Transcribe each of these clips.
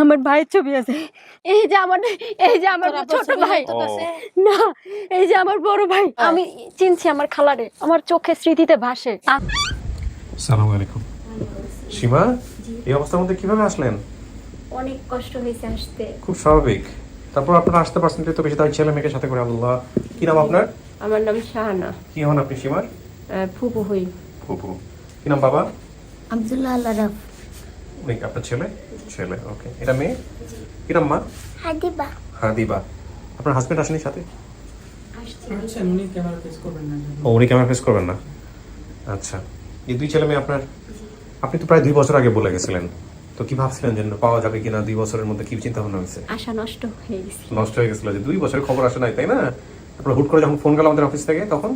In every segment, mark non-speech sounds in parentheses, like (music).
আমার ভাইয়ের ছবি আছে। এই যে আমার এই যে আমার ছোট ভাই। না এই যে আমার বড় ভাই। আমি চিনছি আমার খালারে আমার চোখে স্মৃতিতে ভাসে। আ- সালাম আলাইকুম। সীমা এই অবস্থার মধ্যে কীভাবে আসলেন? অনেক কষ্ট হয়েছে আসতে। খুব স্বাভাবিক। তারপর আপনারা আসতে পারছেন তো বেশি তার ছেলে মেয়েকে সাথে করে আল্লাহ। কি নাম আপনার? আমার নাম শাহানা। কি হন আপনি সীমার ফুপু হই। ফুপু। কি নাম বাবা? আব্দুল্লাহ আল্লাহ উনি আপনার ছেলে? ছেলে ওকে এটা মেয়ে? কি নাম মা? হাদিবা। হ্যাঁ দিবা আপনার হাজবেন্ড আসেনি সাথে? উনি ক্যামেরা ফেস করবেন না ও উনি ক্যামেরা ফেস করবেন না? আচ্ছা। এই দুই ছেলে মেয়ে আপনার আপনি তো প্রায় দুই বছর আগে বলে গেছিলেন। তো কি ভাবছিলেন যে পাওয়া যাবে কিনা দুই বছরের মধ্যে কি চিন্তা ভাবনা হয়েছে? আশা নষ্ট হয়ে গেছে। নষ্ট হয়ে গেছিল যে দুই বছরের খবর আসে নাই তাই না? তারপর হুট করে যখন ফোন গেল আমাদের অফিস থেকে তখন?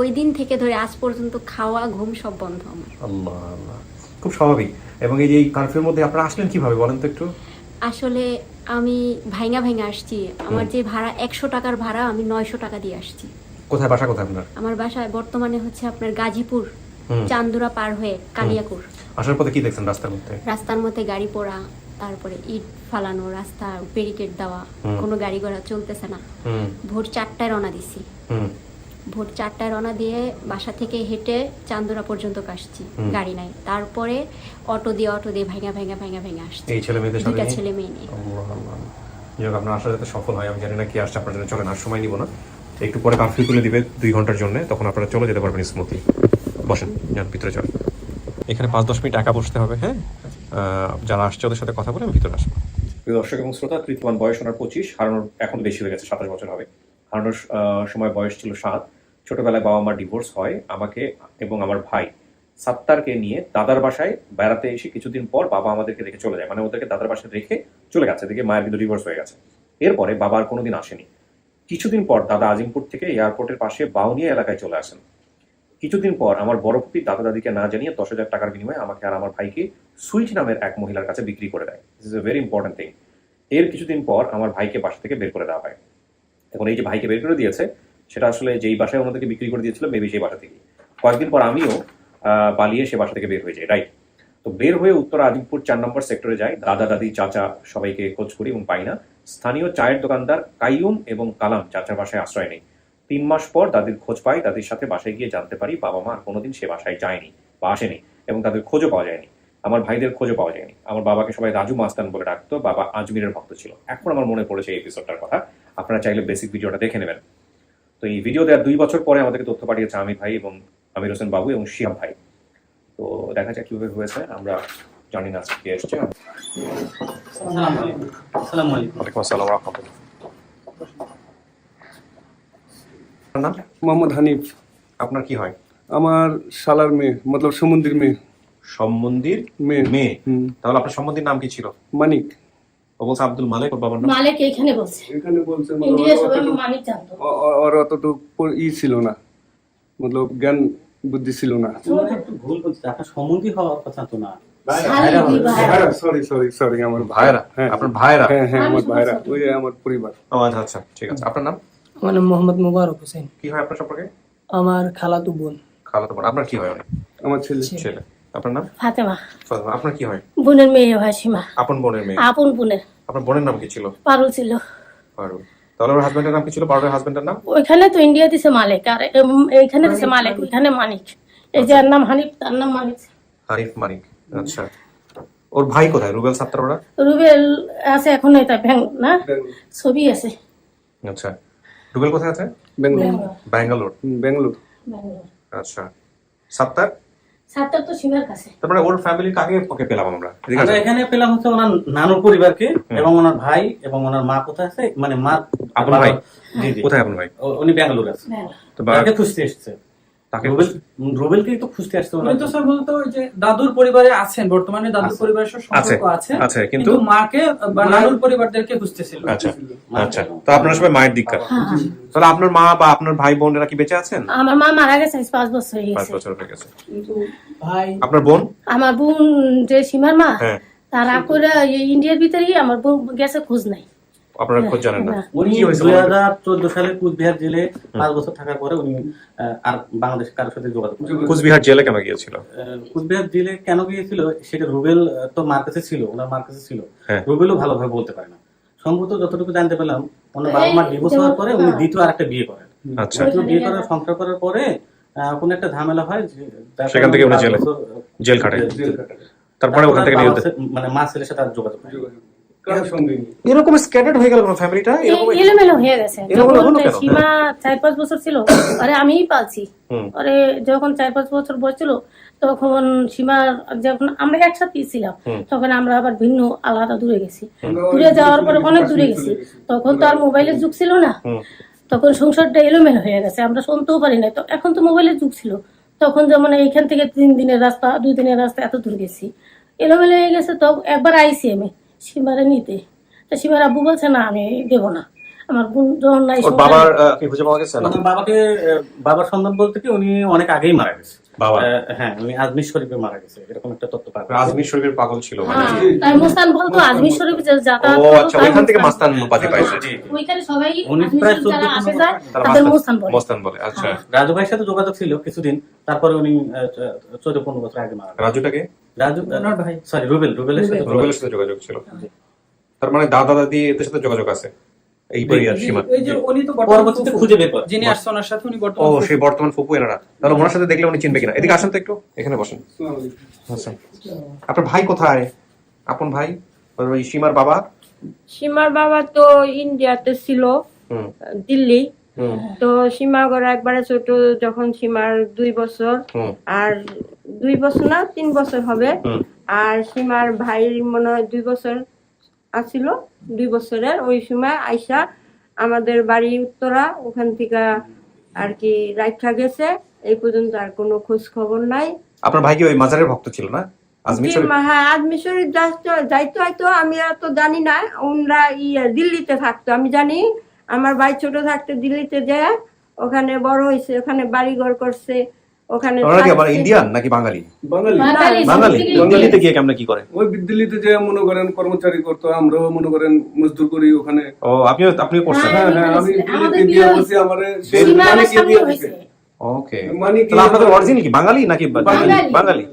ওই দিন থেকে ধরে আজ পর্যন্ত খাওয়া ঘুম সব বন্ধ আমার। আল্লাহ আল্লাহ। খুব স্বাভাবিক। এবং এই যে কারফিউর মধ্যে আপনারা আসলেন কীভাবে বলেন তো একটু? আসলে আমি ভাইঙা ভাইঙা আসছি। আমার যে ভাড়া একশো টাকার ভাড়া আমি নয়শো টাকা দিয়ে আসছি। কোথায় বাসা কোথায় আপনার? আমার বাসায় বর্তমানে হচ্ছে আপনার গাজীপুর চান্দুরা পার হয়ে কালিয়াকুর। আসার পথে কি দেখছেন রাস্তার মধ্যে? রাস্তার মধ্যে গাড়ি পোড়া তারপরে ইট ফালানো রাস্তা ব্যারিকেড দেওয়া কোনো গাড়ি ঘোড়া চলতেছে না। ভোর চারটায় রওনা দিছি। ভোর চারটায় রওনা দিয়ে বাসা থেকে হেঁটে চান্দুরা পর্যন্ত আসছি গাড়ি নাই। তারপরে অটো দিয়ে অটো দিয়ে ভেঙা ভেঙা ভেঙা ভেঙা আসছি। এই ছেলে মেয়েদের সাথে দুইটা ছেলে মেয়ে নিয়ে। আল্লাহ আল্লাহ। যাই হোক আপনার আসা যাতে সফল হয় আমি জানি না কি আসছে আপনার জন্য। চলেন আর সময় নিব না। একটু পরে কারফিউ তুলে দিবে দুই ঘণ্টার জন্য তখন আপনারা চলে যেতে পারবেন স্মুথলি বসেন যান ভিতরে চলেন। এখানে পাঁচ দশ মিনিট একা বসতে হবে হ্যাঁ? আহ, যারা আসছে ওদের সাথে কথা বলে আমি ভিতরে আসব। প্রিয় দর্শক এবং শ্রোতা তৃতীয়মান বয়স ওনার পঁচিশ হারানোর এখন বেশি হয়ে গেছে সাতাশ বছর হবে। হারানোর সময় বয়স ছিল সাত। ছোটবেলায় বাবা মার ডিভোর্স হয়। আমাকে এবং আমার ভাই সাত্তারকে নিয়ে দাদার বাসায় বেড়াতে এসে কিছুদিন পর বাবা আমাদেরকে রেখে চলে যায়। মানে ওদেরকে দাদার বাসায় রেখে চলে গেছে। দেখে মায়ের কিন্তু ডিভোর্স হয়ে গেছে। এরপরে বাবা আর কোনোদিন আসেনি। কিছুদিন পর দাদা আজিমপুর থেকে এয়ারপোর্টের পাশে বাউনিয়া এলাকায় চলে আসেন। কিছুদিন পর আমার বড় পুপি দাদা দাদিকে না জানিয়ে দশ হাজার টাকার বিনিময়ে আমাকে আর আমার ভাইকে সুইট নামের এক মহিলার কাছে বিক্রি করে দেয়। This is a very important thing এর কিছুদিন পর আমার ভাইকে বাসা থেকে বের করে দেওয়া হয়। এখন এই যে ভাইকে বের করে দিয়েছে, সেটা আসলে যেই বাসায় ওনাদেরকে বিক্রি করে দিয়েছিল মেবি সেই বাসা থেকে কয়েকদিন পর আমিও পালিয়ে সে বাসা থেকে বের হয়ে যাই রাইট তো বের হয়ে উত্তর আজিমপুর চার নম্বর সেক্টরে যাই, দাদা, দাদি, চাচা সবাইকে খোঁজ করি এবং পাই না। স্থানীয় চায়ের দোকানদার কাইয়ুম এবং কালাম চাচার বাসায় আশ্রয় নেই। তিন মাস পর দাদির খোঁজ পাই দাদির সাথে বাসায় গিয়ে জানতে পারি বাবা মা কোনোদিন সে বাসায় যায়নি বা আসেনি এবং তাদের খোঁজও পাওয়া যায়নি। আমার ভাইদের খোঁজও পাওয়া যায়নি। আমার বাবাকে সবাই রাজু মাস্তান বলে ডাকতো, বাবা আজমিরের ভক্ত ছিল। এখন আমার মনে পড়েছে এই এপিসোডটার কথা। আপনারা চাইলে বেসিক ভিডিওটা দেখে নেবেন। তো এই ভিডিও দেওয়ার দুই বছর পরে আমাদেরকে তথ্য পাঠিয়েছে আমি ভাই এবং আমির হোসেন বাবু এবং শিয়াম ভাই। তো দেখা যাক কীভাবে হয়েছে আমরা জানি না আজকে এসছে। নাম? মোহাম্মদ হানিফ। আপনার কি হয়? আমার শালার মেয়ে মতলব সমুদ্রের মেয়ে। সম্বন্ধীর মেয়ে। মেয়ে? হুম। তাহলে আপনার সম্বন্ধীর নাম কি ছিল? মানিক। ও বলছে আব্দুল মালিক ওর বাবার নাম? মালিক এখানে বলছে। এখানে বলছে ইন্ডিয়া ওর সবাই মালিক জানতো। ও- ও- ওর অতটুকু ই ছিল না। মতলব জ্ঞান বুদ্ধি ছিল না। একটু ভুল বলছে আপনার সম্বন্ধী হওয়ার কথা তো না। সরি সরি সরি আমার ভাইরা? হ্যাঁ। আপনার ভাইরা? হ্যাঁ হ্যাঁ আমার ভাইরা ওই আমার পরিবার। আচ্ছা আচ্ছা ঠিক আছে। আপনার নাম? আমার নাম মোহাম্মদ মুবারক হোসেন। কি হয় আপনার সম্পর্কে? আমার খালাতো বোন। খালাতো বোন। আপনার কি হয় আমার ছেলে। ছেলে। আপনার নাম? ফাতেমা। ফাতেমা। আপনার কি হয়? বোনের মেয়ে হয় সীমা আপন বোনের মেয়ে? আপন বোনের। আপনার বোনের নাম কি ছিল? পারুল ছিল। পারুল। তাহলে ওর হাজবেন্ডের নাম কি ছিল? পারুলের হাজবেন্ডের নাম? ওইখানে তো ইন্ডিয়া দিছে মালিক আর এইখানে দিছে মালিক ওইখানে মানিক। এই যে এর নাম হানিফ তার নাম মানিক। হানিফ মানিক আচ্ছা। ওর ভাই কোথায়? রুবেল সাত্তার ওরা? রুবেল আছে এখন এটা ব্যাং না? ছবি আছে। আচ্ছা। রুবেল কোথায় আছে? ব্যাঙ্গালোর। ব্যাঙ্গালোর। ব্যাঙ্গালোর। আচ্ছা। সাত্তার? সাতটা তো সীমার কাছে। তারপরে ওর ফ্যামিলি কাকে ওকে পেলাম আমরা। আমরা এখানে পেলাম হচ্ছে ওনার নানুর পরিবারকে এবং ওনার ভাই এবং ওনার মা কোথায় আছে? মানে মা আপনার ভাই? জি জি। কোথায় আপন ভাই? ও- উনি ব্যাঙ্গালোর আছে। তো বা- খুঁজতে এসছে। তাকে রুবেল তো খুঁজতে আসছে ওনার তো স্যার বলতো যে দাদুর পরিবারে আছেন বর্তমানে দাদুর পরিবারের সম্পর্ক আছে। আছে কিন্তু কিন্তু মাকে বা নানুর পরিবারদেরকে খুঁজতেছিল। আচ্ছা আচ্ছা। তো আপনারা সবাই মায়ের দিককার। তাহলে আপনার মা বা আপনার ভাই বোনেরা কি বেঁচে আছেন? আমার মা মারা গেছে পাঁচ বছর হয়ে পাঁচ গেছে। বছর হয়ে গেছে। ভাই আপনার বোন? আমার বোন যে সীমার মা হ্যাঁ। তারা করে ইন্ডিয়ার ভিতরেই আমার বোন গেছে খোঁজ নাই। আপনারা খোঁজ জানেন না। না। উনি দুই হাজার চোদ্দ সালে কুচবিহার জেলে পাঁচ বছর থাকার পরে উনি আর বাংলাদেশের কারোর সাথে যোগাযোগ কুচবিহার জেলে কেন গিয়েছিল? কুচবিহার জেলে কেন গিয়েছিল? সেটা রুবেল তো মার কাছে ছিল ওনার মার কাছে ছিল। হ্যাঁ। রুবেলও ভালোভাবে বলতে পারে না। সম্ভবত যতটুকু জানতে পেলাম ওনার বাবা মা ডিভোর্স হওয়ার পরে উনি দ্বিতীয় আরেকটা বিয়ে করেন। আচ্ছা। বিয়ে করার সংসার করার পরে কোনো একটা ঝামেলা হয় যে- সেখান থেকে উনি জেলে- জেল কাটাবে তারপরে ওখান থেকে নিয়ে মানে মা ছেলের সাথে আর যোগাযোগ এরকম স্ক্যাটার্ড হয়ে গেল ফ্যামিলিটা এলোমেলো হয়ে গেছে? সীমা চার পাঁচ বছর ছিল আরে আমিই পালছি। আরে যখন চার পাঁচ বছর বয়স ছিল তখন সীমা যখন আমরা একসাথেই ছিলাম তখন আমরা আবার ভিন্ন আলাদা দূরে গেছি। দূরে যাওয়ার পরে অনেক দূরে গেছি। তখন তো আর মোবাইলের যুগ ছিল না। তখন সংসারটা এলোমেলো হয়ে গেছে আমরা শুনতেও পারি না তো এখন তো মোবাইলের যুগ ছিল। তখন যেমন এইখান থেকে তিন দিনের রাস্তা দুই দিনের রাস্তা এত দূর গেছি। এলোমেলো হয়ে গেছে তো একবার আইসি আমি সীমারে নিতে। তা সিমার আব্বু বলছে না আমি দেবো না। আমার যখন নাই ওর বাবার আহ, কি খুঁজে পাওয়া গেছে? না ওনার বাবাকে আহ, বাবার সন্ধান বলতে কি উনি অনেক আগেই মারা গেছে। বাবা? আহ, হ্যাঁ উনি আজমির শরীফে মারা গেছে এরকম একটা তথ্য পাওয়া আজমির শরীফের পাগল ছিল মানে হ্যাঁ, তাই মুস্তান বলতো আজমির শরীফ যে যাতায়াত ও করতো, আচ্ছা তাই ওইখান থেকে মুস্তান। মাস্তান পাতি পাইছে। জি, জি। ওইখানে সবাই উনি আজমির প্রায় শরীফ যারা 14 আসে যায় তারা তাদের মুস্তান বলে। মস্তান বলে আচ্ছা। রাজু ভাইয়ের সাথে যোগাযোগ ছিল কিছুদিন তারপরে উনি চোদ্দ পনেরো বছর আগে মারা। রাজুটাকে রাজু ওনার ভাই। সরি রুবেল রুবেলের সাথে রুবেলের সাথে যোগাযোগ ছিল। তার মানে দাদা দাদি এদের সাথে যোগাযোগ আছে? এই পরিবার সীমা। এই যে উনি তো বর্তমান পরবর্তীতে খুঁজে বের করে। যিনি আসছে ওনার সাথে উনি ও সেই বর্তমান ফুপু এনারা। তাহলে ওনার সাথে দেখলে উনি চিনবে কিনা। এদিকে আসেন তো একটু। এখানে বসেন। আচ্ছা। আপনার ভাই কোথায়? আপন ভাই? ওই সীমার বাবা? সীমার বাবা তো ইন্ডিয়াতে ছিল দিল্লি। তো সীমা ঘর একবারে ছোট যখন সীমার দুই বছর। আর দুই বছর না তিন বছর হবে। আর সীমার ভাই মনে হয় দুই বছর। আছিল দুই বছরের ওই সময় আইসা আমাদের বাড়ি উত্তরা ওখান থেকে আর কি রাখা গেছে। এই পর্যন্ত আর কোনো খোঁজ খবর নাই। আপনার ভাই কি ওই মাজারের ভক্ত ছিল না? হ্যাঁ আজমি শরীফ যাইতো- যাইতো হয়তো আমি তো জানি না। ওনরা ইয়ে দিল্লিতে থাকতো আমি জানি। আমার ভাই ছোট থাকতে দিল্লিতে যায় ওখানে বড় হয়েছে ওখানে বাড়ি ঘর করছে। ওখানে ওনারা কি আবার ইন্ডিয়ান নাকি বাঙালি? বাঙালি। বাঙালি। দিল্লিতে গিয়ে কেমনে কি করে ওই দিল্লিতে যে মনে করেন কর্মচারী করতো আমরাও মনে করেন মজদুর করি ওখানে। ও আপনিও আপনিও করছেন? হ্যাঁ হ্যাঁ আমি দিল্লিতে হয়েছে। করছি আমারে বিয়ে হয়েছে। দিছে। ওকে। মানে কি আপনাদের অরিজিন কি বাঙালি নাকি বাঙালি।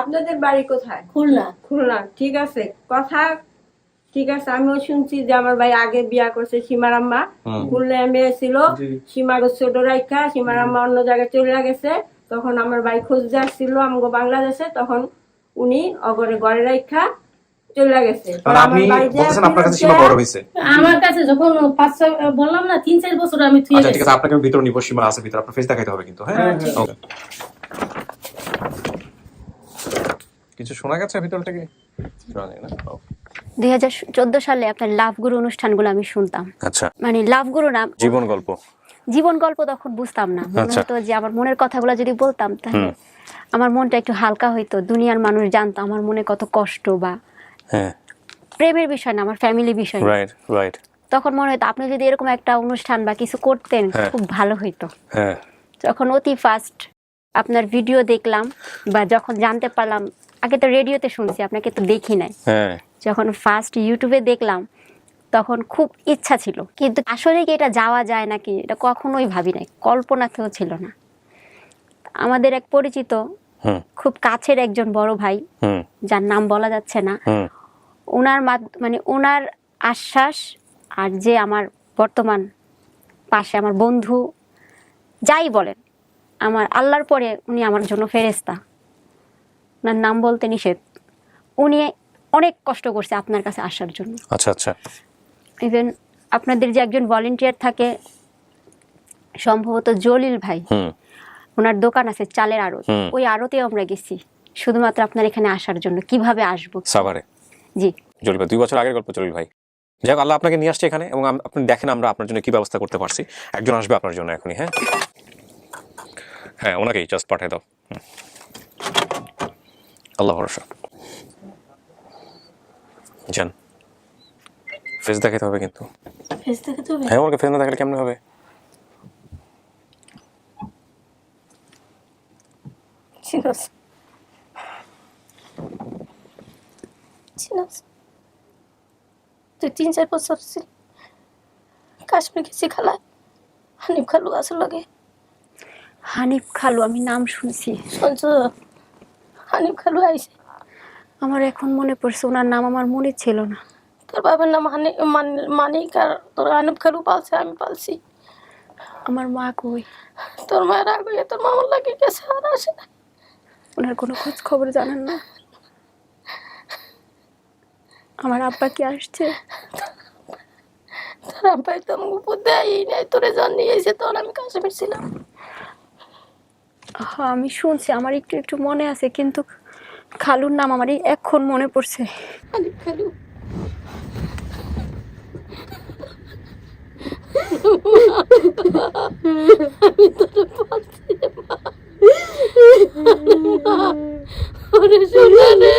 আপনাদের বাড়ি কোথায়? খুলনা। খুলনা ঠিক আছে। কথা ঠিক আছে আমিও শুনছি যে আমার ভাই আগে বিয়া করছে সীমার আম্মা। খুলনা মেয়ে ছিল। সীমার ছোট রাইখা সীমার আম্মা অন্য জায়গায় চলে গেছে। তখন আমার ভাই খোঁজ ছিল আমাকে বাংলাদেশে তখন উনি অগরে ঘরে রাইখা চলে গেছে। আপনি আমার ভাই যে বলছেন আপনার কাছে সীমা বড় হয়েছে। আমার কাছে যখন পাঁচ বললাম না তিন চার বছর আমি থুয়ে আচ্ছা ঠিক আছে আপনাকে আমি নিব সীমা আছে ভিতরে আপনার ফেস দেখাইতে হবে কিন্তু হ্যাঁ? কিছু শোনা গেছে ভিতর থেকে? না দুই হাজার চোদ্দ সালে আপনার লাভ গুরু অনুষ্ঠানগুলো আমি শুনতাম। আচ্ছা। মানে লাভ গুরু না জীবন গল্প। জীবন গল্প তখন বুঝতাম না। মনে আচ্ছা। হতো যে আমার মনের কথাগুলো যদি বলতাম তাহলে আমার মনটা একটু হালকা হইতো দুনিয়ার মানুষ জানতো আমার মনে কত কষ্ট বা হ্যাঁ। প্রেমের বিষয় না আমার ফ্যামিলি বিষয়। রাইট রাইট তখন মনে হতো আপনি যদি এরকম একটা অনুষ্ঠান বা কিছু করতেন হ্যাঁ। খুব ভালো হইতো। হ্যাঁ। যখন অতি ফাস্ট আপনার ভিডিও দেখলাম বা যখন জানতে পারলাম আগে তো রেডিওতে শুনছি আপনাকে তো দেখি নাই। যখন ফার্স্ট ইউটিউবে দেখলাম তখন খুব ইচ্ছা ছিল। কিন্তু আসলে কি এটা যাওয়া যায় নাকি এটা কখনোই ভাবি নাই। কল্পনাতেও ছিল না। আমাদের এক পরিচিত খুব কাছের একজন বড় ভাই যার নাম বলা যাচ্ছে না। ওনার মানে ওনার আশ্বাস আর যে আমার বর্তমান পাশে আমার বন্ধু যাই বলেন আমার আল্লাহর পরে উনি আমার জন্য ফেরেস্তা ওনার নাম বলতে নিষেধ। উনি অনেক কষ্ট করছে আপনার কাছে আসার জন্য। আচ্ছা আচ্ছা। ইভেন আপনাদের যে একজন ভলেন্টিয়ার থাকে সম্ভবত জলিল ভাই হুম। ওনার দোকান আছে চালের আড়ত। ওই আড়তেও আমরা গেছি। শুধুমাত্র আপনার এখানে আসার জন্য। কীভাবে আসব? সাভারে। জি। জলিল ভাই দুই বছর আগের গল্প জলিল ভাই। যাই হোক আল্লাহ আপনাকে নিয়ে আসছে এখানে এবং আপনি দেখেন আমরা আপনার জন্য কি ব্যবস্থা করতে পারছি। একজন আসবে আপনার জন্য এখনই হ্যাঁ? হ্যাঁ ওনাকেই জাস্ট পাঠিয়ে দাও। আল্লাহ ভরসা। যান। ফেস দেখাতে হবে কিন্তু। ফেস দেখে তো হ্যাঁ ওনাকে ফেস না দেখালে কেমন হবে? ঠিক আছে তুই তিন চার বছর ছিল। কাশ্মীর গেছি খালায় হানিফ খালু আছে লাগে। হানিফ খালু আমি নাম শুনছি। শুনছ? হানিফ খালু আইছে। আমার এখন মনে পড়ছে ওনার নাম আমার মনে ছিল না। তোর বাবার নাম হানি মান- মানিক আর তোর হানিফ খালু পালছে আমি পালছি আমার মা কই? তোর মায়ের আগে তোর মামার লাগে গেছে আর আসে না ওনার কোনো খোঁজ খবর জানেন না? আমার আব্বা কি আসছে? তোর আব্বাই তো আমাকে উপর দেয় নাই তোরে জানিয়ে এসে তখন আমি কাশ্মীর ছিলাম। হ্যাঁ আমি শুনছি আমার একটু একটু মনে আছে কিন্তু খালুর নাম আমার এখন মনে পড়ছে। খালু আমি (laughs) তোরে পালছি রে মা। ওরে সোনা রে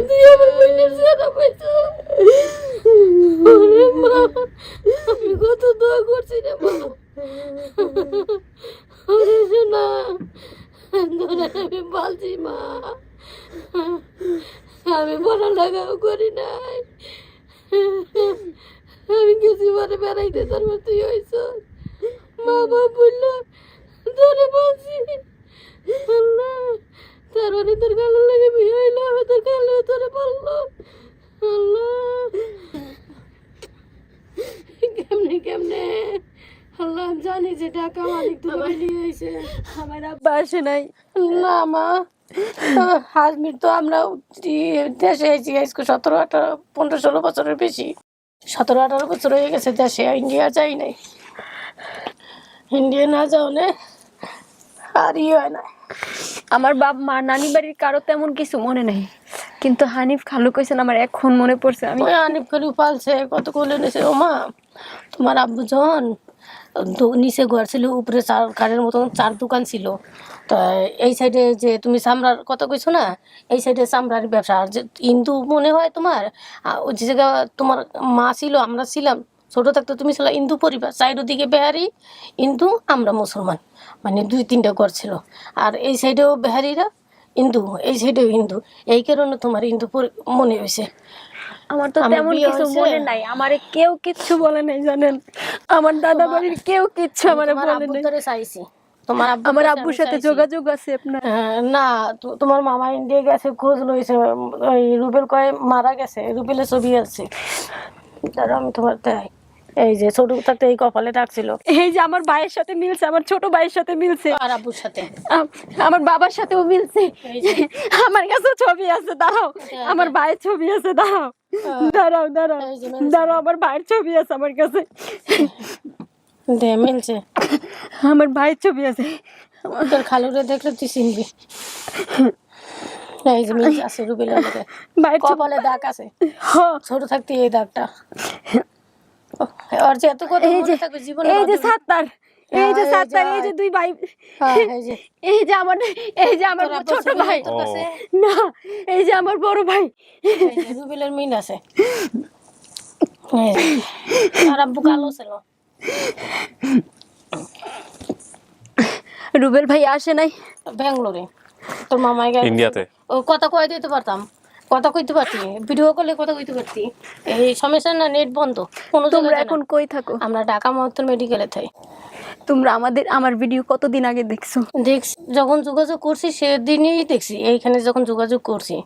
তুই আমার বোনের সেরা পাইছো ওরে মা আমি কত দোয়া করছি রে মা ওরে সোনা তোরে আমি পালছি মা আমি পড়ালেখাও করি নাই আমি কিছু মানে বেড়াইতে তারপর তুই হয়েছ মা বাপ বলল ধরে বলছি আল্লাহ তারপরে তোর কালো লাগে বিয়ে হইল আমি তোর কালো তোরে বলল আল্লাহ কেমনে কেমনে আল্লাহ আমি জানি যে টাকা মালিক তোমার নিয়ে হয়েছে। আমার আব্বা আসে নাই। না মা। হাজমির তো আমরা দেশে এসেছি আজকে সতেরো আঠারো পনেরো ষোলো বছরের বেশি। সতেরো আঠারো বছর হয়ে গেছে দেশে ইন্ডিয়া যাই নাই। ইন্ডিয়া না যাও নে আর ই হয় না। আমার বাপ মা নানি বাড়ির কারও তেমন কিছু মনে নাই। কিন্তু হানিফ খালু কইছেন আমার এখন মনে পড়ছে আমি হানিফ খালু পালছে কত কোলে নিছে ও মা তোমার আব্বু দো- নিচে ঘর ছিল উপরে চার কারের মতন চার দোকান ছিল। তা এই সাইডে যে তুমি চামড়ার কথা কইছো না, এই সাইডে চামড়ার ব্যবসা। আর যে হিন্দু মনে হয় তোমার ওই যে জায়গা তোমার মা ছিল, আমরা ছিলাম, ছোটো থাকতে তুমি ছিল হিন্দু পরিবার। সাইড দিকে বেহারি হিন্দু আমরা মুসলমান। মানে দুই তিনটা ঘর ছিল। আর এই সাইডেও বেহারিরা হিন্দু এই সাইডেও হিন্দু এই কারণে তোমার হিন্দু মনে হয়েছে আমার তো তেমন কিছু। মনে নাই। আমারে কেউ কিচ্ছু বলে নাই জানেন? আমার দাদা বাড়ির কেউ কিচ্ছু আমারে বলে নাই। চাইছি। তোমার আমার আব্বুর সাথে যোগাযোগ আছে আপনার? হ্যাঁ, না তোমার মামা ইন্ডিয়া গেছে খোঁজ লইছে ওই রুবেল কয় মারা গেছে রুবেলের ছবি আছে। তারা আমি তোমার দেয় এই যে ছোট থাকতে এই কপালে ডাকছিল এই যে আমার ভাইয়ের সাথে মিলছে আমার ছোট ভাইয়ের সাথে মিলছে। আর আব্বুর সাথে? আমার বাবার সাথেও মিলছে। আমার কাছে ছবি আছে দাঁড়াও। আমার ভাইয়ের ছবি আছে দাঁড়াও। দাঁড়াও দাঁড়াও। মিলছে। দাঁড়াও আমার ভাইয়ের ছবি আছে আমার কাছে। দে মিলছে। আমার ভাইয়ের ছবি আছে। তোর খালুরে দেখলে তুই চিনবি। এই যে মিলছে আছে রুবেলের মধ্যে ভাইয়ের ছবি কপালে দাগ আছে। হ্যাঁ। ছোট থাকতে এই দাগটা। ওর যে এত কথা মনে থাকবে জীবনে এই যে বাদ এই যে এই যে দুই ভাই এই যে। আমার এই যে আমার ছোট ভাই। না এই যে আমার বড় ভাই। রুবেলের মিল আছে। আর আব্বু কালো ছিল। রুবেল ভাই আসে নাই। ব্যাঙ্গালোরে। তোর মামাই ইন্ডিয়াতে। ও কথা কয়ে দিতে পারতাম। কথা কইতে পারতি ভিডিও কলে কথা কইতে পারতি। এই সমস্যা না নেট বন্ধ কোনো তোমরা এখন কই থাকো? আমরা ঢাকা মহত্তর মেডিকেলে থাই। তোমরা আমাদের আমার ভিডিও কতদিন আগে দেখছ? দেখছি যখন যোগাযোগ করছি সেদিনই দেখছি এইখানে যখন যোগাযোগ করছি।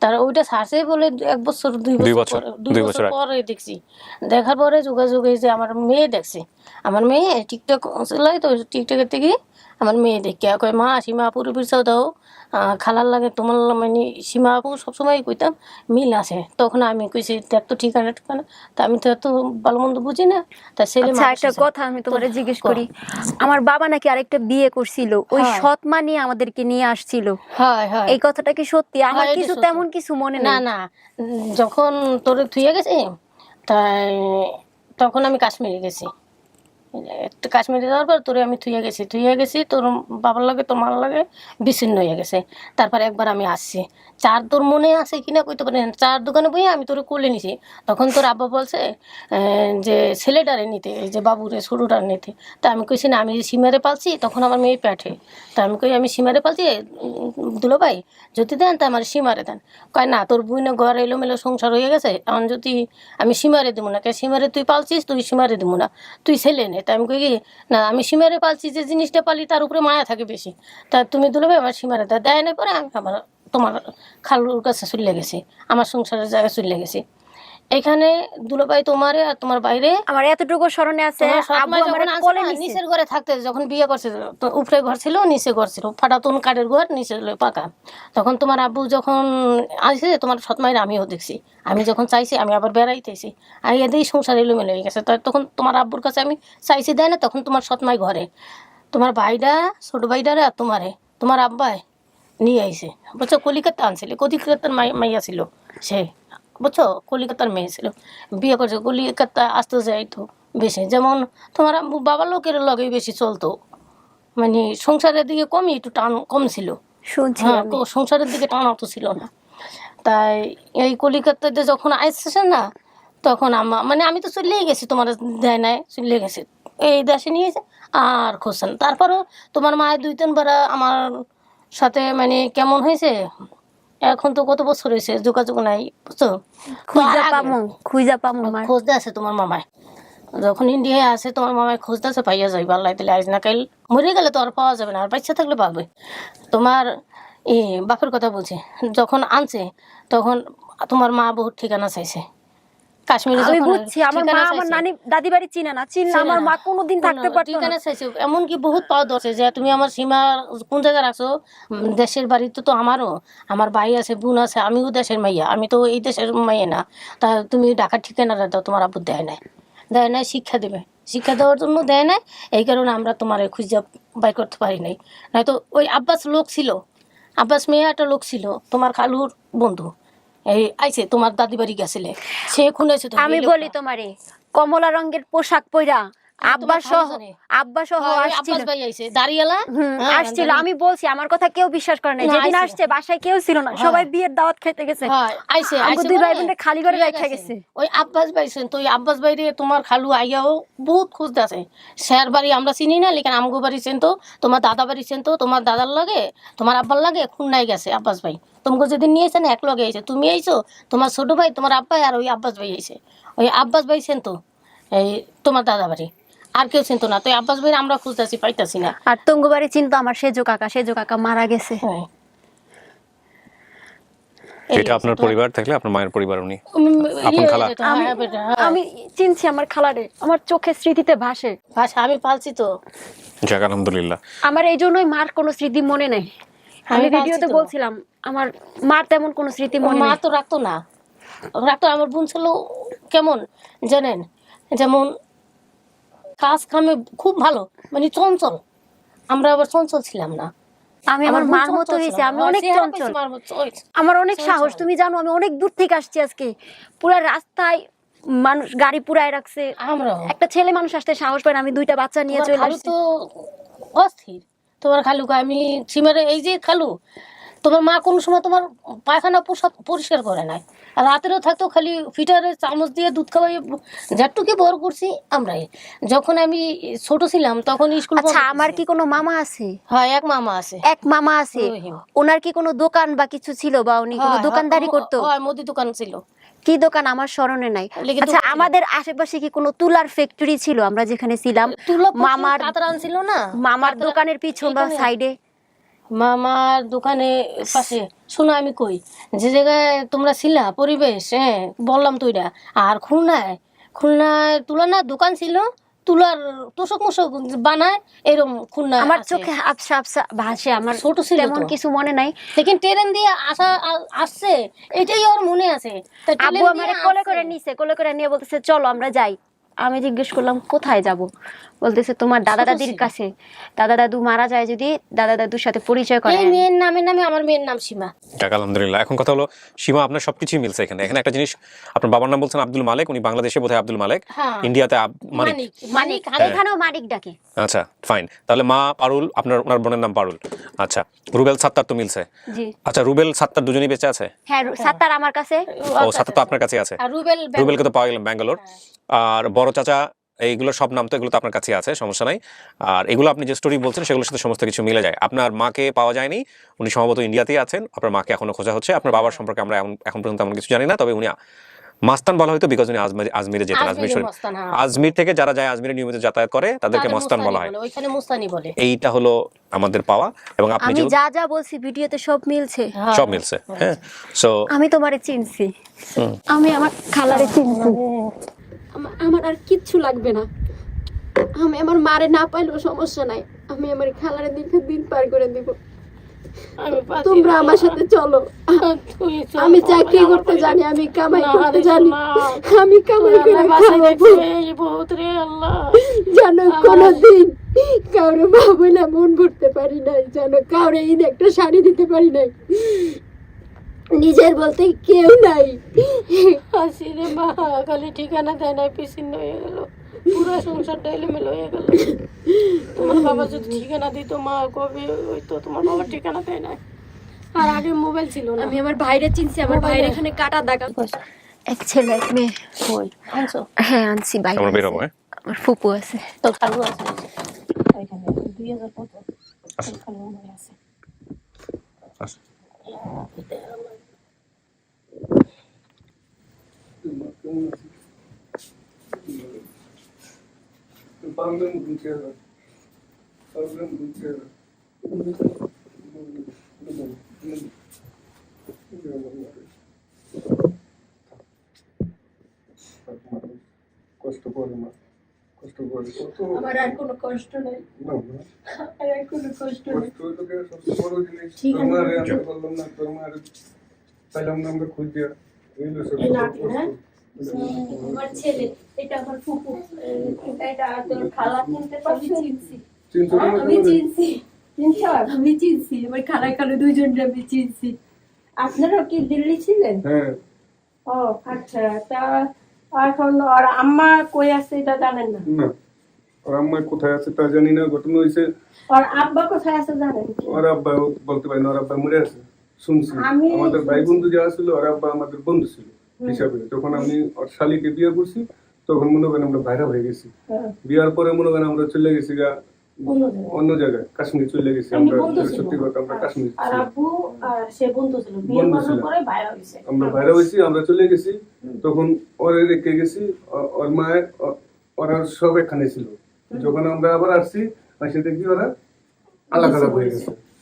তার ওইটা ছাড়ছে বলে এক বছর দুই বছর দুই বছর পরে দেখছি। দেখার পরে যোগাযোগ যে আমার মেয়ে দেখছে। আমার মেয়ে টিকটক চালাই তো টিকটকের থেকে আমার মেয়ে দেখে কয় মা সীমা আপুর পিছাও দাও খালার লাগে তোমার মানে সীমা আপু সবসময় কইতাম মিল আছে। তখন আমি কইছি দেখ তো ঠিকানা ঠিকানা তা আমি তো এত ভালো মন্দ বুঝি না। তা ছেলে আচ্ছা একটা কথা আমি তোমারে জিজ্ঞেস করি। আমার বাবা নাকি আরেকটা বিয়ে করছিল ওই হ্যাঁ। সৎ মা নিয়ে আমাদেরকে নিয়ে আসছিল। হয় হয়। এই কথাটা কি সত্যি? আমার কিছু তেমন কিছু মনে না না। যখন তোরে থুয়ে গেছে তাই তখন আমি কাশ্মীরে গেছি। একটা কাশ্মীরে যাওয়ার পর তোরে আমি থুয়ে গেছি থুয়ে গেছি, তোর বাবার লাগে তোর মার লাগে বিচ্ছিন্ন হয়ে গেছে। তারপর একবার আমি আসছি। চার তোর মনে আছে কিনা কইতে পারি না। চার দোকানে বই আমি তোরে কোলে নিছি। তখন তোর আব্বা বলছে যে ছেলেটারে নিতে যে বাবুরে, ছোটোটার নিতে। তা আমি কইছি, না, আমি যে সীমারে পালছি, তখন আমার মেয়ে প্যাঠে তা আমি কই, আমি সীমারে পালছি দুলো ভাই, যদি দেন তা আমার সীমারে দেন। কয়, না, তোর বুইনে ঘর এলোমেলো সংসার হয়ে গেছে। এখন যদি আমি সীমারে দেবো না, কে সীমারে তুই পালছিস, তুই সীমারে দেবো না। তুই ছেলে নে। তা আমি কই কি, না, আমি সীমারে পালছি, যে জিনিসটা পালি তার উপরে মায়া থাকে বেশি। তা তুমি দুলবে আমার সীমারে তা দেয় না পরে আমি আমার, তোমার খালুর কাছে চলে গেছি, আমার সংসারের জায়গায় চলে গেছি। এখানে দুলোভাই তোমারে আর তোমার বাইরে। আমার এতটুকু স্মরণে আছে। আব্বু আমার নিচের ঘরে থাকতে যখন বিয়ে করছে তো উপরে ঘর ছিল নিচে ঘর ছিল। ফাটাতুন কাঠের ঘর নিচে পাকা। তখন তোমার আব্বু যখন আসে তোমার সৎমাইরে আমিও দেখছি। আমি যখন চাইছি আমি আবার বেড়াইতেছি। আর এদেরই সংসার এলোমেলো হয়ে গেছে। তখন তোমার আব্বুর কাছে আমি চাইছি দেয় না তখন তোমার সৎমাই ঘরে। তোমার ভাইটা ছোট ভাইটারে আর তোমারে। তোমার আব্বাই নিয়ে আইছে। বুঝছ কলিকাতা আনছিলে কলিকাতার মাই মাইয়া ছিল সে। বুঝছ? কলিকাতার মেয়ে ছিল। বিয়ে করছে কলিকাতা আসতে যাইতো বেশি। যেমন তোমার বাবা লোকের লগে বেশি চলতো। মানে সংসারের দিকে কমই একটু টান কম ছিল। হ্যাঁ সংসারের দিকে টান অত ছিল না। তাই এই কলিকাতাতে যখন আসছে না তখন আমা মানে আমি তো চলেই গেছি তোমার দেয় নাই চলে গেছি। এই দেশে নিয়েছে আর খুঁজছে না তারপরেও তোমার মায়ের দুই তিনবার আমার সাথে মানে কেমন হয়েছে? এখন তো কত বছর হয়েছে? যোগাযোগ নাই বুঝছ? খুঁজা পামু খুঁজা পামু আমার খোঁজতে আছে তোমার মামায় যখন ইন্ডিয়ায় আসে তোমার মামায় খোঁজতে আছে পাইয়া যাইবে আল্লাহ দিলে আজ না কাল। মরে গেলে তো আর পাওয়া যাবে না আর বাচ্চা থাকলে পাবে। তোমার ই বাপের কথা বলছে যখন আনছে তখন তোমার মা বহুত ঠিকানা চাইছে। কাশ্মীরে আমি বুঝছি আমার মা ঠিকানা আমার নানি দাদি বাড়ি চিনে না চিনলে আমার মা কোনোদিন থাকতে কোনো পারতো না। ঠিকানা চাইছে এমনকি বহুত যে তুমি আমার সীমা কোন জায়গায় রাখছো? দেশের বাড়ি তো তো আমারও। আমার ভাই আছে বোন আছে আমিও দেশের মাইয়া। আমি তো এই দেশের মাইয়া না। তা তুমি ঢাকার ঠিকানাটা দাও তোমার আব্বু দেয় নাই। দেয় নাই শিক্ষা দেবে। শিক্ষা দেওয়ার জন্য দেয় নাই এই কারণে আমরা তোমার খুঁজে বাই করতে পারি নাই। নয়তো ওই আব্বাস লোক ছিল। আব্বাস মেয়ে একটা লোক ছিল তোমার খালুর বন্ধু। এই আইছে তোমার দাদি বাড়ি গেছিলে। সে খুনেছে আমি বলি তোমারে কমলা রঙের পোশাক পইরা আব্বা তোমার সহ আব্বা সহ হ্যাঁ, আসছিল আব্বাস ভাই আইছে দাঁড়িয়েলা? হ্যাঁ, আসছিল। আমি বলছি আমার কথা কেউ বিশ্বাস করে না যেদিন আসছে বাসায় কেউ ছিল না। সবাই বিয়ের দাওয়াত খেতে গেছে। হ্যাঁ, আইছে, দুই ভাই বলে খালি গেছে। ওই আব্বাস ভাই তো ওই আব্বাস ভাই রে তোমার খালু আইয়াও বহুত খুঁজতে আছে। স্যার বাড়ি আমরা চিনি না লেকিন আমগো বাড়ি চেন তো তোমার দাদা বাড়ি চেন তো তোমার দাদার লাগে তোমার আব্বার লাগে খুলনায় গেছে আব্বাস ভাই। তোমাকে যেদিন নিয়েছেন এক লগে আইছে। তুমি আইছো তোমার ছোট ভাই তোমার আব্বাই আর ওই আব্বাস ভাই আইছে। ওই আব্বাস ভাই চেন তো এই তোমার দাদা বাড়ি। আর কেউ চিনতো না। তো আব্বাস ভাই আমরা খুঁজতেছি পাইতাছি না। আর তঙ্গু বাড়ি চিনতো আমার সেজো কাকা সেজো কাকা মারা গেছে। হ্যাঁ। এটা আপনার পরিবার থাকলে আপনার মায়ের পরিবার উনি। আপন ইয়ে খালা? হয়ে হ্যাঁ। আমি চিনছি আমার খালারে আমার চোখের স্মৃতিতে ভাসে। আচ্ছা আমি পালছি তো। যাক আলহামদুলিল্লাহ। আমার এই জন্যই মার কোনো স্মৃতি মনে নেই। আমি ভিডিওতে বলছিলাম আমার মার তেমন কোনো স্মৃতি মনে মা তো রাখতো না। রাখতো আমার বোন ছিল কেমন জানেন? যেমন কাজ কামে খুব ভালো মানে চঞ্চল। আমরা আবার চঞ্চল ছিলাম না। আমি আমার মার মতো হয়েছে আমি অনেক চঞ্চল। আমার অনেক সাহস তুমি জানো আমি অনেক দূর থেকে আসছি আজকে। পুরো রাস্তায় মানুষ গাড়ি পুরায় রাখছে। একটা ছেলে মানুষ আসতে সাহস পায় না আমি দুইটা বাচ্চা নিয়ে চলে আসছি। তো অস্থির। তোমার খালুকে আমি সীমারে এই যে খালু তোমার মা কোনো সময় তোমার পায়খানা পোশাক পরিষ্কার করে নাই। আর রাতেরও থাকতো খালি ফিটারে চামচ দিয়ে দুধ খাওয়াই যাটুকি বড় করছি আমরাই। যখন আমি ছোট ছিলাম তখন স্কুল আচ্ছা আমার কি কোনো মামা আছে? হ্যাঁ এক মামা আছে। এক মামা আছে? ওনার কি কোনো দোকান বা কিছু ছিল বা উনি কোনো দোকানদারি হয়, করতো? হয় মুদি দোকান ছিল। কি দোকান আমার স্মরণে নাই। আচ্ছা আমাদের আশেপাশে কি কোনো তুলার ফ্যাক্টরি ছিল? আমরা যেখানে ছিলাম মামার ছিল না? মামার দোকানের পিছন বা সাইডে মামার দোকানে পাশে। শোনো আমি কই যে জায়গায় তোমরা ছিলা পরিবেশ হ্যাঁ বললাম তুইরা আর খুলনায় খুলনায় তুলনা দোকান ছিল? তুলার তোষক মোষক বানায় এরকম খুলনা আমার চোখে আবসা আবসা ভাসে আমার ছোট ছিল তেমন কিছু মনে নাই। লেকিন ট্রেন দিয়ে আসা আসছে এটাই ওর মনে আছে। আবু আব্বু আমার কোলে করে নিছে কোলে করে নিয়ে বলতেছে চলো আমরা যাই। আমি জিজ্ঞেস করলাম কোথায় যাব? বলতেছে তোমার দাদা দাদির কাছে। দাদা দাদু মারা যায় যদি দাদা দাদুর সাথে পরিচয় করে। এই মেয়ের নামে নামে আমার মেয়ের নাম সীমা। যাক আলহামদুলিল্লাহ। এখন কথা হলো সীমা আপনার সবকিছুই মিলছে এখানে। এখানে একটা জিনিস আপনার বাবার নাম বলছেন আব্দুল মালেক উনি বাংলাদেশে বোধহয় আব্দুল মালেক। হ্যাঁ। ইন্ডিয়াতে মানিক। মানিক এখানেও মানিক ডাকে। আচ্ছা ফাইন তাহলে মা পারুল আপনার ওনার বোনের নাম পারুল। আচ্ছা রুবেল সাত্তার তো মিলছে। জি। আচ্ছা রুবেল সাত্তার দুজনেই বেঁচে আছে? হ্যাঁ সাত্তার আমার কাছে। ও সাত্তার তো আপনার কাছে আছে। আর রুবেল রুবেলকে তো পাওয়া গেলাম ব্যাঙ্গালোর। আর বড় চাচা এইগুলো সব নাম তো এগুলো তো আপনার কাছে আছে সমস্যা নাই। আর এগুলো আপনি যে স্টোরি বলছেন সেগুলোর সাথে সমস্ত কিছু মিলে যায়। আপনার মাকে পাওয়া যায়নি উনি সম্ভবত ইন্ডিয়াতেই আছেন আপনার মাকে এখনও খোঁজা হচ্ছে আপনার বাবার সম্পর্কে আমরা এখন এখন পর্যন্ত এমন কিছু জানি না তবে উনি মাস্তান বলা হয়তো বিকজ উনি আজমির আজমিরে যেতেন আজমির শরীফ। হ্যাঁ। আজমির থেকে যারা যায় আজমিরে নিয়মিত যাতায়াত করে তাদেরকে মাস্তান বলা হয়। ওইখানে মুস্তানি বলে। এইটা হলো আমাদের পাওয়া এবং আপনি আমি যা যা বলছি ভিডিওতে সব মিলছে। হ্যাঁ। সব মিলছে হ্যাঁ। সো আমি তোমারে চিনছি। আমি আমার খালারে চিনছি। আমার আর কিচ্ছু লাগবে না। আমি আমার মারে না পাইলেও সমস্যা নাই। আমি আমার খালারে দিকে দিন পার করে দিব। তোমরা আমার সাথে চলো। আমি চাকরি করতে জানি আমি কামাই করতে জানি। আমি কামাই করে আল্লাহ। যেন কোনোদিন কাউরে মা বলে মন ভরতে পারি নাই। যেন কাউরে ঈদ একটা শাড়ি দিতে পারি নাই। নিজের বলতে কেউ নাই। হাসি রে মা খালি ঠিকানা দেয় না পিছিন্ন হয়ে গেল। পুরো সংসারটা এলোমেলো হয়ে গেল। তোমার বাবা যদি ঠিকানা দিত মা কবে ওই তো তোমার বাবা ঠিকানা দেয় না আর আগে মোবাইল ছিল না। আমি আমার ভাইরে চিনছি আমার ভাইরে এখানে কাটা দাগা এক ছেলে এক মেয়ে। কই? আনছো? হ্যাঁ আনছি ভাই আমরা আছে। বেরোবো হ্যাঁ? আমার ফুপু আছে। তো খালু আছে? ওইখানে দুই হাজার কত খালু মনে আছে। আচ্ছা পারলেন বুঝে পারলেন বুঝে কষ্ট করে মা কষ্ট করে কত আমার আর কোনো কষ্ট নাই না না আর আর কোনো কষ্ট নেই কষ্ট হইল কি সবচেয়ে বড় জিনিস তোর মারে আনতে পারলাম না তোর মারে পাইলাম না আমরা খুঁজে এই হলো সবচেয়ে বড় কষ্ট। আমার ছেলে এটা আমার ফুপু এটা তোর খালা চিনতে পারছি চিনছি। চিন্তা আমি চিনছি। আমি চিনছি আমার খালা খালু দুইজনকে আমি চিনছি। আপনারা কি দিল্লি ছিলেন? হ্যাঁ। ও আচ্ছা তা এখন আর আম্মা কই আছে এটা জানেন না? না ওর আম্মা কোথায় আছে তা জানি না ঘটনা হয়েছে আর আব্বা কোথায় আছে জানেন? ওর আব্বা বলতে পারি না ওর আব্বা মরে আছে। শুনছি। আমাদের ভাই বন্ধু যারা ছিল ওর আব্বা আমাদের বন্ধু ছিল হিসাবে। যখন আমি ওর শালিকে বিয়ে করছি তখন মনে করেন আমরা বাইরে হয়ে গেছি। হ্যাঁ, বিয়ার পরে মনে করেন আমরা চলে গেছি গা অন্য জায়গায়। কাশ্মীর চলে গেছি আমরা। সত্যি কথা আমরা কাশ্মীর আর আর আমরা বাইরে হয়েছি আমরা চলে গেছি। তখন ওরে রেখে গেছি ওর মায়ের ওরা সব এখানে ছিল। যখন আমরা আবার আসছি আসে দেখি ওরা আলাদা আলাদা হয়ে গেছে।